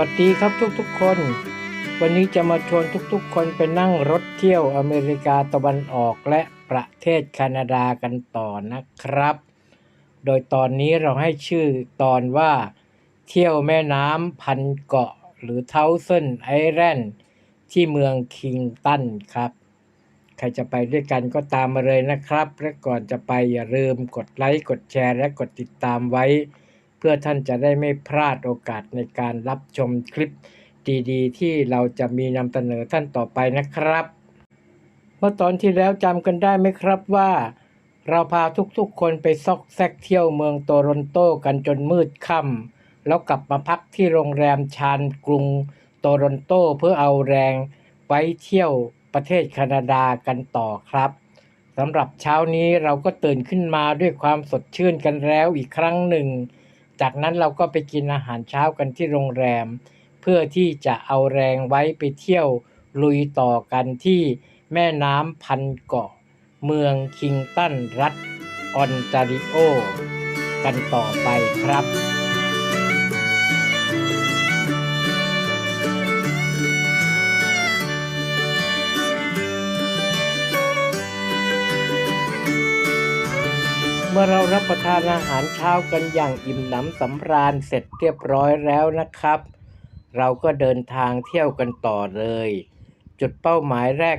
วัสดีครับทุกๆคน วันนี้จะมาชวนทุกๆ คนไปนั่งรถเที่ยวอเมริกาตะวันออกและประเทศแคนาดากันต่อนะครับ โดยตอนนี้เราให้ชื่อตอนว่า เที่ยวแม่น้ำพันเกาะหรือเทาเซนไอแลนด์ที่เมืองคิงตันครับ ใครจะไปด้วยกันก็ตามมาเลยนะครับ และก่อนจะไปอย่าลืมกดไลค์กดแชร์และกดติดตามไว้ พื่อท่านจะได้ไม่พลาดโอกาสในการรับชมคลิปดีๆ ที่เราจะมีนำเสนอท่านต่อไปนะครับเมื่อตอนที่แล้วจำกันได้ไหมครับว่า เราพาทุกๆคนไปซอกแซกเที่ยวเมืองโตรอนโตกันจนมืดค่ำแล้วกลับมาพักที่โรงแรมชานกรุงโตรอนโตเพื่อเอาแรงไว้เที่ยวประเทศแคนาดากันต่อครับสำหรับเช้านี้เราก็ตื่นขึ้นมาด้วยความสดชื่นกันแล้วอีกครั้งหนึ่ง จากนั้นเราก็ไปกินอาหารเช้ากันที่โรงแรม เพื่อที่จะเอาแรงไว้ไปเที่ยวลุยต่อกันที่แม่น้ำพันเกาะ เมืองคิงตันรัฐออนตาริโอ กันต่อไปครับ เมื่อเรารับประทานอาหารเช้ากันอย่างอิ่มหนำสำราญเสร็จเรียบร้อยแล้วนะครับ เราก็เดินทางเที่ยวกันต่อเลย จุดเป้าหมายแรก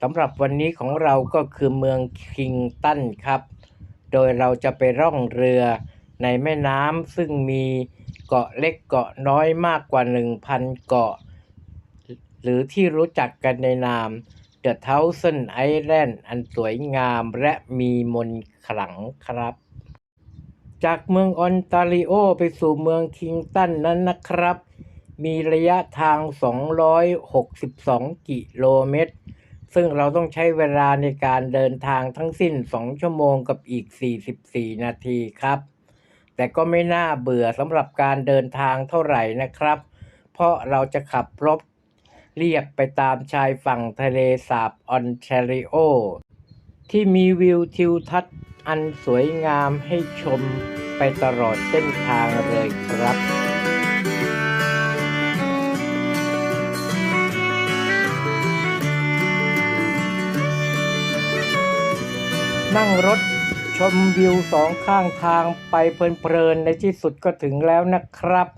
สำหรับวันนี้ของเราก็คือเมืองคิงตันครับ โดยเราจะไปร่องเรือในแม่น้ำซึ่งมีเกาะเล็กเกาะน้อยมากกว่า 1,000 เกาะ หรือที่รู้จักกันในนาม The Thousand Island อันสวยงามและมีมนต์ขลังครับ จากเมืองออนตาริโอไปสู่เมืองคิงตันนั้นนะครับ มีระยะทาง 262 กิโลเมตร ซึ่งเราต้องใช้เวลาในการเดินทางทั้งสิ้น 2 ชั่วโมงกับอีก 44 นาทีครับ แต่ก็ไม่น่าเบื่อสำหรับการเดินทางเท่าไหร่นะครับ เพราะเราจะขับรถ เรียบไปตามชายฝั่งทะเลสาบออนแทริโอ ที่มีวิวทิวทัศน์อันสวยงามให้ชมไปตลอดเส้นทางเลยครับนั่งรถชมวิวสองข้างทางไปเพลินๆ ในที่สุดก็ถึงแล้วนะครับ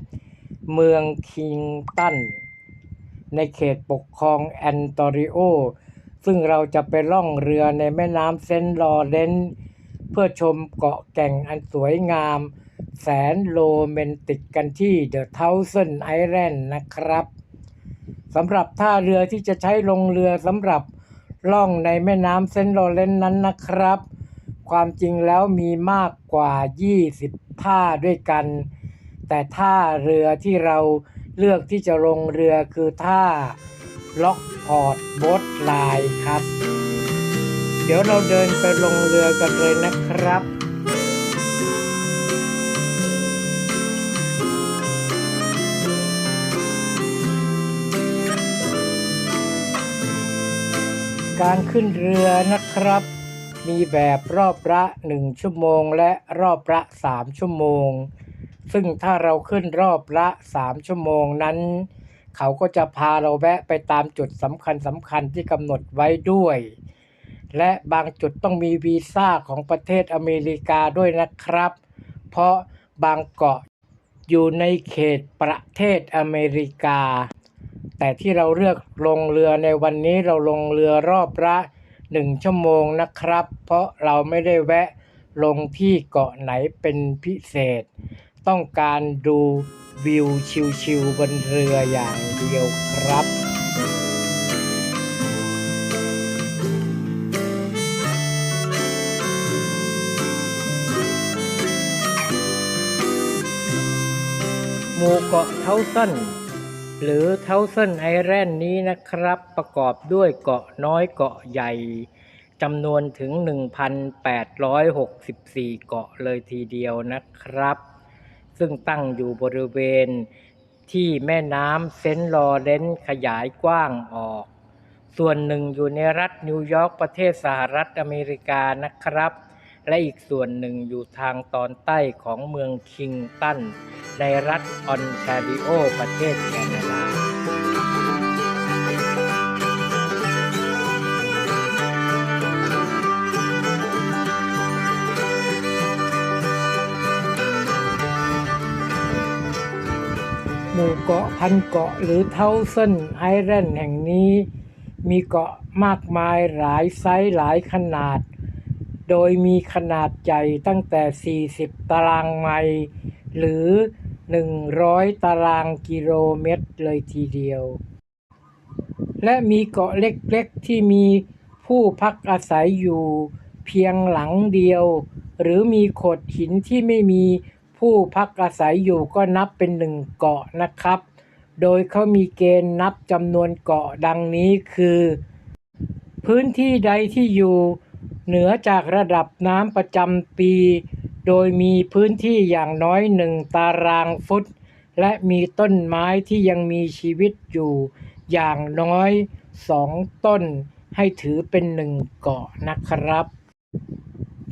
เมืองคิงตัน ในเขตปกครองแอนโตริโอ ซึ่งเราจะไปล่องเรือในแม่น้ำเซนต์ลอเรนซ์เพื่อชมเกาะแก่งอันสวยงาม แสนโรแมนติกกันที่เดอะเทาเซนไอแลนด์นะครับสำหรับท่าเรือที่จะใช้ลงเรือสำหรับล่องในแม่น้ำเซนต์ลอเรนซ์นั้นนะครับ ความจริงแล้วมีมากกว่า 20 ท่าด้วยกัน แต่ท่าเรือที่เรา เลือกที่จะลงเรือคือท่าล็อกพอร์ตบ๊ทไลน์ครับ เดี๋ยวเราเดินไปลงเรือกันเลยนะครับการขึ้นเรือนะครับ มีแบบรอบละ 1 ชั่วโมงและรอบละ 3 ชั่วโมง ซึ่งถ้าเราขึ้นรอบละ 3 ชั่วโมงนั้น เขาก็จะพาเราแวะไปตามจุดสำคัญสำคัญที่กำหนดไว้ด้วย และบางจุดต้องมีวีซ่าของประเทศอเมริกาด้วยนะครับ เพราะบางเกาะอยู่ในเขตประเทศอเมริกา แต่ที่เราเลือกลงเรือในวันนี้เราลงเรือรอบละหนึ่งชั่วโมงนะครับ เพราะเราไม่ได้แวะลงที่เกาะไหนเป็นพิเศษ ต้องการดูวิวชิวๆบนเรืออย่างเดียวครับ หมู่เกาะเทาซันหรือเทาซันไอแลนด์นี้นะครับ ประกอบด้วยเกาะน้อยเกาะใหญ่จำนวนถึง 1,864 เกาะเลยทีเดียวนะครับ ซึ่งตั้งอยู่บริเวณที่แม่น้ำเซนต์ลอเรนซ์ขยายกว้างออก ส่วนหนึ่งอยู่ในรัฐนิวยอร์กประเทศสหรัฐอเมริกานะครับ และอีกส่วนหนึ่งอยู่ทางตอนใต้ของเมืองคิงตัน ในรัฐออนแทริโอประเทศแคนาดา มู่เกาะพันเกาะหรือเทาเส้นไอแลนด์แห่งนี้ มีเกาะมากมายหลายไซส์หลายขนาด โดยมีขนาดใหญ่ตั้งแต่ 40 ตารางไมล์หรือ 100 ตารางกิโลเมตรเลยทีเดียว และมีเกาะเล็กๆที่มีผู้พักอาศัยอยู่เพียงหลังเดียว หรือมีโขดหินที่ไม่มี ผู้พักอาศัยอยู่ก็นับเป็นหนึ่งเกาะนะครับ โดยเขามีเกณฑ์นับจำนวนเกาะดังนี้คือ พื้นที่ใดที่อยู่เหนือจากระดับน้ำประจำปี โดยมีพื้นที่อย่างน้อยหนึ่งตารางฟุต และมีต้นไม้ที่ยังมีชีวิตอยู่อย่างน้อยสองต้น ให้ถือเป็นหนึ่งเกาะนะครับ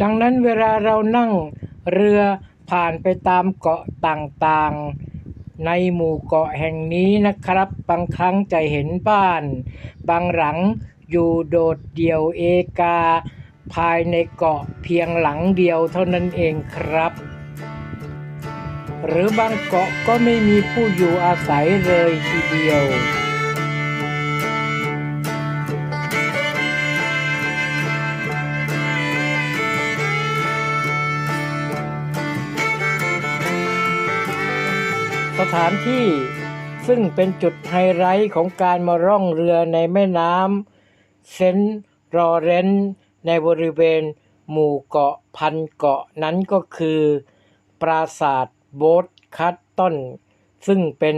ดังนั้นเวลาเรานั่งเรือ ผ่านไปตามเกาะต่างๆ ในหมู่เกาะแห่งนี้นะครับ บางครั้งจะเห็นบ้าน บางหลังอยู่โดดเดี่ยวเอกา ภายในเกาะเพียงหลังเดียวเท่านั้นเองครับ หรือบางเกาะก็ไม่มีผู้อยู่อาศัยเลยทีเดียว ถานที่ซึ่งเป็นจุดไฮไลท์ของการมาร่องเรือในแม่น้ำเซนต์ลอเรนซ์ในบริเวณหมู่เกาะพันเกาะนั้นก็คือ ปราสาทโบสคัตตันซึ่งเป็น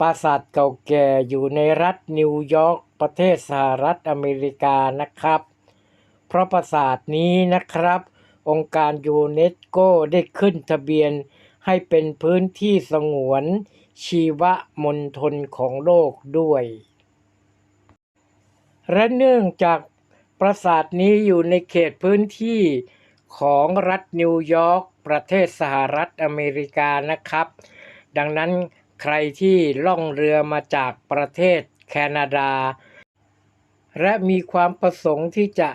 ปราสาทเก่าแก่อยู่ในรัฐนิวยอร์กประเทศสหรัฐอเมริกานะครับ เพราะปราสาทนี้นะครับ องค์การยูเนสโกได้ขึ้นทะเบียน ให้เป็นพื้นที่สงวนชีวมณฑลของโลกด้วย และเนื่องจากปราสาทนี้อยู่ในเขตพื้นที่ของรัฐนิวยอร์กประเทศสหรัฐอเมริกานะครับ ดังนั้นใครที่ล่องเรือมาจากประเทศแคนาดา และมีความประสงค์ที่จะ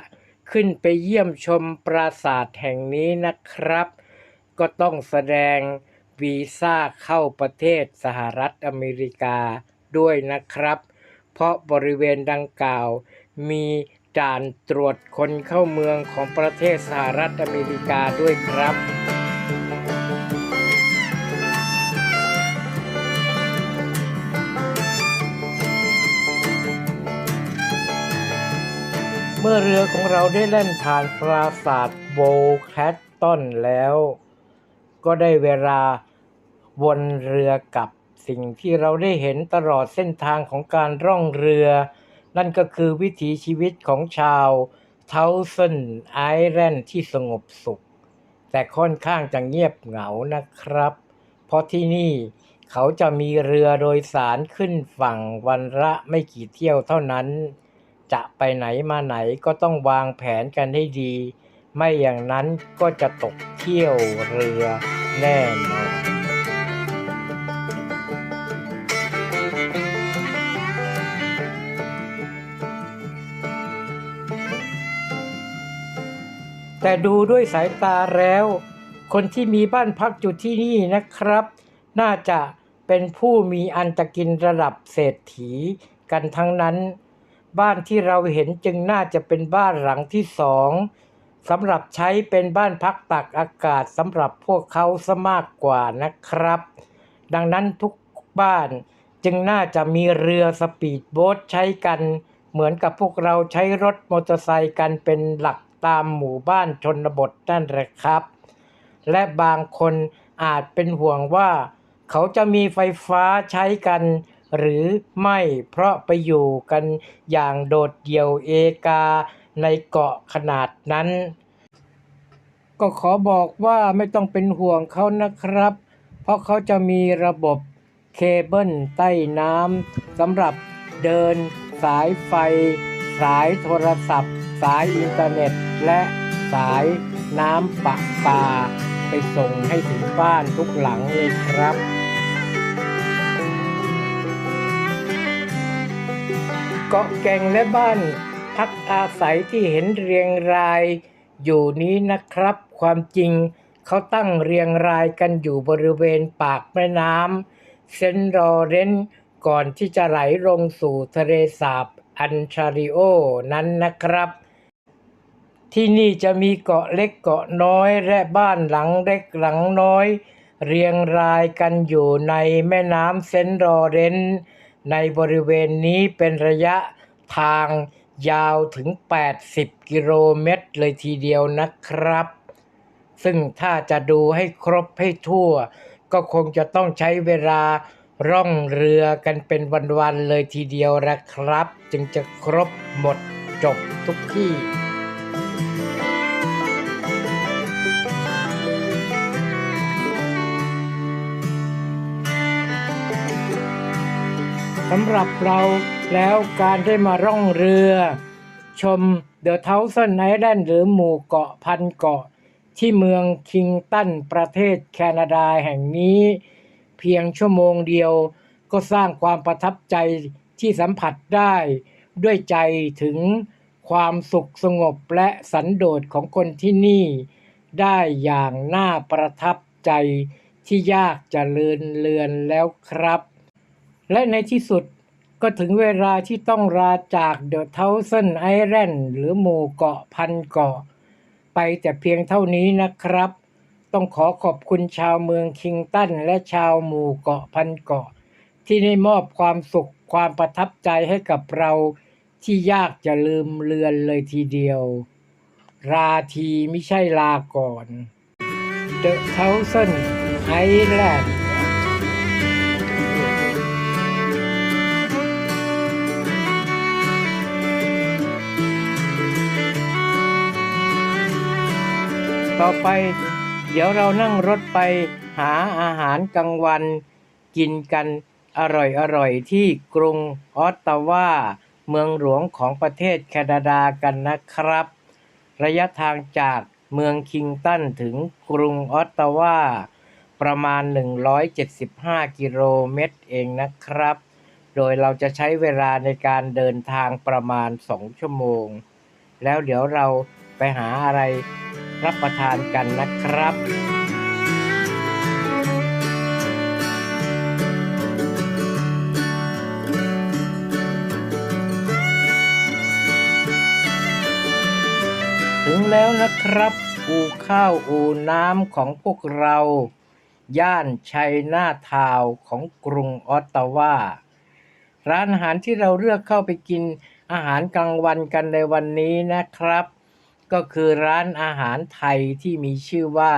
ขึ้นไปเยี่ยมชมปราสาทแห่งนี้นะครับ ก็ต้องแสดงวีซ่าเข้าประเทศสหรัฐอเมริกาด้วยนะครับ เพราะบริเวณดังกล่าว มีด่านตรวจคนเข้าเมืองของประเทศสหรัฐอเมริกาด้วยครับเมื่อเรือของเราได้เล่นผ่านปราสาทโบแคตตันแล้ว ก็ได้เวลาวนเรือกับสิ่งที่เราได้เห็นตลอดเส้นทางของการร่องเรือ นั่นก็คือวิถีชีวิตของชาวเทาเซนไอแลนด์ที่สงบสุข แต่ค่อนข้างจะเงียบเหงานะครับ เพราะที่นี่เขาจะมีเรือโดยสารขึ้นฝั่งวันละไม่กี่เที่ยวเท่านั้น จะไปไหนมาไหนก็ต้องวางแผนกันให้ดี ไม่อย่างนั้นก็จะตกเที่ยวเรือ แน่นอนแต่ดูด้วยสายตาแล้ว คนที่มีบ้านพักอยู่ที่นี่นะครับ น่าจะเป็นผู้มีอันจะกินระดับเศรษฐีกันทั้งนั้น บ้านที่เราเห็นจึงน่าจะเป็นบ้านหลังที่สอง สำหรับใช้เป็นบ้านพักตักอากาศสำหรับพวกเขาซะมากกว่านะครับ ดังนั้นทุกบ้านจึงน่าจะมีเรือสปีดโบ๊ทใช้กัน เหมือนกับพวกเราใช้รถมอเตอร์ไซค์กันเป็นหลักตามหมู่บ้านชนบทนั่นแหละครับ และบางคนอาจเป็นห่วงว่า เขาจะมีไฟฟ้าใช้กัน หรือไม่เพราะไปอยู่กันอย่างโดดเดี่ยวเอกา ในเกาะขนาดนั้น ก็ขอบอกว่าไม่ต้องเป็นห่วงเขานะครับ เพราะเขาจะมีระบบเคเบิลใต้น้ำสำหรับเดิน สายไฟ สายโทรศัพท์ สายอินเทอร์เน็ต และสายน้ำปะปา ไปส่งให้ถึงบ้านทุกหลังเลยครับเกาะแก่งและบ้าน พักอาศัยที่เห็นเรียงราย อยู่นี้นะครับ ความจริงเขาตั้งเรียงรายกันอยู่บริเวณปากแม่น้ำเซนต์ลอเรนซ์ก่อนที่จะไหลลงสู่ทะเลสาบอันชาริโอนั้นนะครับ ที่นี่จะมีเกาะเล็กเกาะน้อยและบ้านหลังเล็กหลังน้อย เรียงรายกันอยู่ในแม่น้ำเซนต์ลอเรนซ์ในบริเวณนี้เป็นระยะทาง ยาวถึง 80 กิโลเมตรเลยทีเดียวนะครับ ซึ่งถ้าจะดูให้ครบให้ทั่ว ก็คงจะต้องใช้เวลาร่องเรือกันเป็นวัน ๆ เลยทีเดียวนะครับ จึงจะครบหมดจบทุกที่ สำหรับเราแล้วการได้มาร่องเรือ ชมเดอะเทาสันไอแลนด์หรือหมู่เกาะพันเกาะ ที่เมืองคิงตันประเทศแคนาดาแห่งนี้ เพียงชั่วโมงเดียวก็สร้างความประทับใจที่สัมผัสได้ ด้วยใจถึงความสุขสงบและสันโดษของคนที่นี่ ได้อย่างน่าประทับใจที่ยากจะเลือนเลือนแล้วครับ และในที่สุดก็ถึงเวลาที่ต้องลาจากเดอะเทาสันไอแลนด์หรือหมู่เกาะพันเกาะ ไปแต่เพียงเท่านี้นะครับ ต้องขอขอบคุณชาวเมืองคิงตัน และชาวหมู่เกาะพันเกาะ ที่ได้มอบความสุขความประทับใจให้กับเราที่ยากจะลืมเลือนเลยทีเดียว ราทีไม่ใช่ลาก่อน The Thousand Island ต่อไป เดี๋ยวเรานั่งรถไปหาอาหารกลางวัน กินกันอร่อยๆที่กรุงออตตาวาเมืองหลวงของประเทศแคนาดากันนะครับ ระยะทางจากเมืองคิงตันถึงกรุงออตตาวาประมาณ 175 กิโลเมตรเองนะครับ โดยเราจะใช้เวลาในการเดินทางประมาณ 2 ชั่วโมง แล้วเดี๋ยวเราไปหาอะไร รับประทานกันนะครับถึงแล้วนะครับ อู่ข้าวอู่น้ำของพวกเรา ย่านชัยนาทาวของกรุงออตตาวา ร้านอาหารที่เราเลือกเข้าไปกินอาหารกลางวันกันในวันนี้นะครับ ก็คือร้านอาหารไทยที่มีชื่อว่า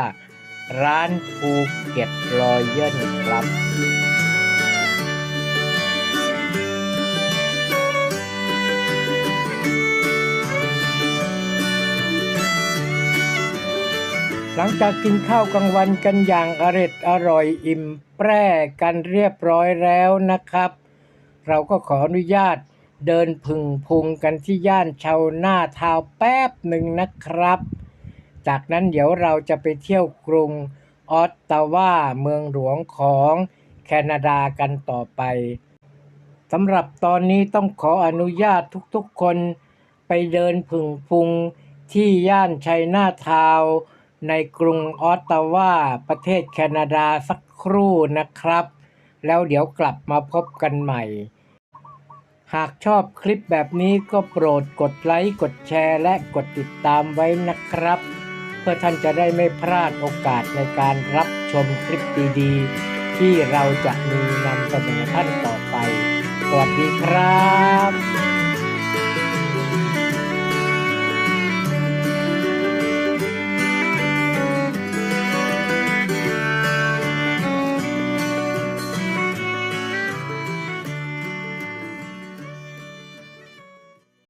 ร้านภูเก็ตรอยัลครับหลังจากกินข้าวกลางวันกันอย่างอร็ดอร่อยอิ่มแปร่กันเรียบร้อยแล้วนะครับ เราก็ขออนุญาต เดินพึ่งพุงกันที่ย่านชาวหน้าทาวแป๊บหนึ่งนะครับ จากนั้นเดี๋ยวเราจะไปเที่ยวกรุงออตตาวาเมืองหลวงของแคนาดากันต่อไปสำหรับตอนนี้ต้องขออนุญาตทุกๆคนไปเดินพึ่งพุงที่ย่านชัยนาทาวในกรุงออตตาวาประเทศแคนาดาสักครู่นะครับ แล้วเดี๋ยวกลับมาพบกันใหม่ หากชอบคลิปแบบนี้ก็โปรดกดไลค์ กดแชร์ และกดติดตามไว้นะครับ เพื่อท่านจะได้ไม่พลาดโอกาสในการรับชมคลิปดีๆ ที่เราจะมีนำเสนอท่านต่อไป สวัสดีครับ